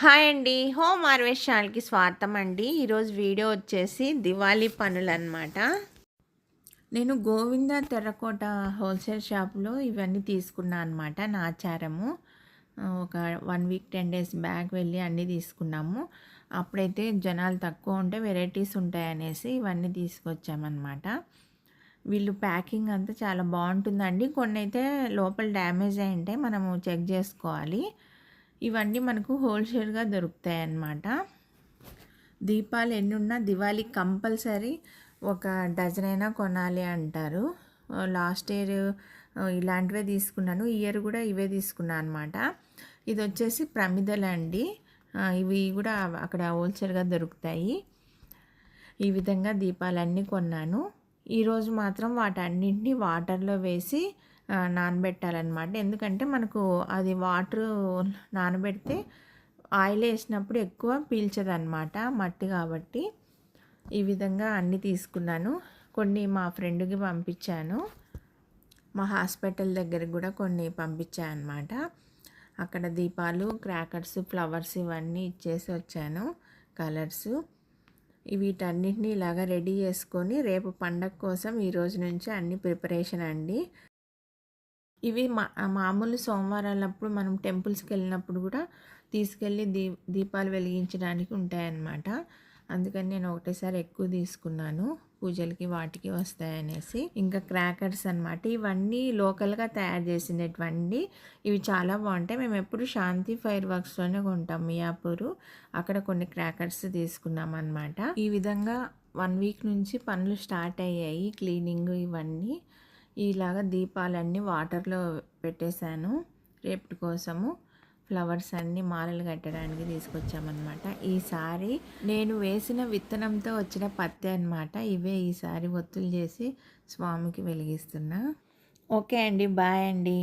Hi అండి. Home harvest ఛానల్కి స్వాగతం అండి ఈరోజు వీడియో వచ్చేసి దివాళీ పనులు అనమాట నేను గోవింద తెర్రకోట హోల్సేల్ షాప్లో ఇవన్నీ తీసుకున్నాను అనమాట నాచారము ఒక one week ten days back వెళ్ళి అన్నీ తీసుకున్నాము. అప్పుడైతే జనాలు తక్కువ ఉంటే వెరైటీస్ ఉంటాయనేసి ఇవన్నీ తీసుకొచ్చామన్నమాట. వీళ్ళు ప్యాకింగ్ అంతా చాలా బాగుంటుందండి. కొన్ని అయితే లోపల డ్యామేజ్ అయి ఉంటే మనము చెక్ చేసుకోవాలి. ఇవన్నీ మనకు హోల్సేల్గా దొరుకుతాయి అన్నమాట దీపాలు ఎన్ని ఉన్నా దివాళీ కంపల్సరీ ఒక డజన్ అయినా కొనాలి అంటారు. లాస్ట్ ఇయర్ ఇలాంటివే తీసుకున్నాను. ఇయర్ కూడా ఇవే తీసుకున్నాను అనమాట ఇది వచ్చేసి ప్రమిదలండి ఇవి కూడా అక్కడ హోల్సేల్గా దొరుకుతాయి. ఈ విధంగా దీపాలన్నీ కొన్నాను. ఈరోజు మాత్రం వాటన్నింటినీ వాటర్లో వేసి నానబెట్టాలన్నమాట. ఎందుకంటే మనకు అది వాటర్ నానబెడితే ఆయిల్ వేసినప్పుడు ఎక్కువ పీల్చదనమాట మట్టి కాబట్టి. ఈ విధంగా అన్నీ తీసుకున్నాను. కొన్ని మా ఫ్రెండ్కి పంపించాను. మా హాస్పిటల్ దగ్గర కూడా కొన్ని పంపించాను అనమాట అక్కడ దీపాలు క్రాకర్స్ ఫ్లవర్స్ ఇవన్నీ ఇచ్చేసి వచ్చాను. కలర్స్. వీటన్నిటిని ఇలాగ రెడీ చేసుకొని రేపు పండగ కోసం ఈ రోజు నుంచి అన్ని ప్రిపరేషన్ అండి. ఇవి మా మామూలు సోమవారాలప్పుడు మనం టెంపుల్స్కి వెళ్ళినప్పుడు కూడా తీసుకెళ్ళి దీ దీపాలు వెలిగించడానికి ఉంటాయన్నమాట. అందుకని నేను ఒకటేసారి ఎక్కువ తీసుకున్నాను. పూజలకి వాటికి వస్తాయనేసి. ఇంకా క్రాకర్స్ అనమాట ఇవన్నీ లోకల్గా తయారు చేసినటువంటి ఇవి చాలా బాగుంటాయి. మేము ఎప్పుడు శాంతి ఫైర్ వర్క్స్లోనే కొంటాం. మియాపూరు. అక్కడ కొన్ని క్రాకర్స్ తీసుకున్నాం అనమాట ఈ విధంగా వన్ వీక్ నుంచి పనులు స్టార్ట్ అయ్యాయి. క్లీనింగ్ ఇవన్నీ. ఇలాగ దీపాలన్నీ వాటర్లో పెట్టేశాను. రేపటి కోసము ఫ్లవర్స్ అన్నీ మాలలు కట్టడానికి తీసుకొచ్చామన్నమాట. ఈసారి నేను వేసిన విత్తనంతో వచ్చిన పత్తి అనమాట ఇవే ఈసారి ఒత్తులు చేసి స్వామికి వెలిగిస్తున్నా. ఓకే అండి బాయ్ అండి.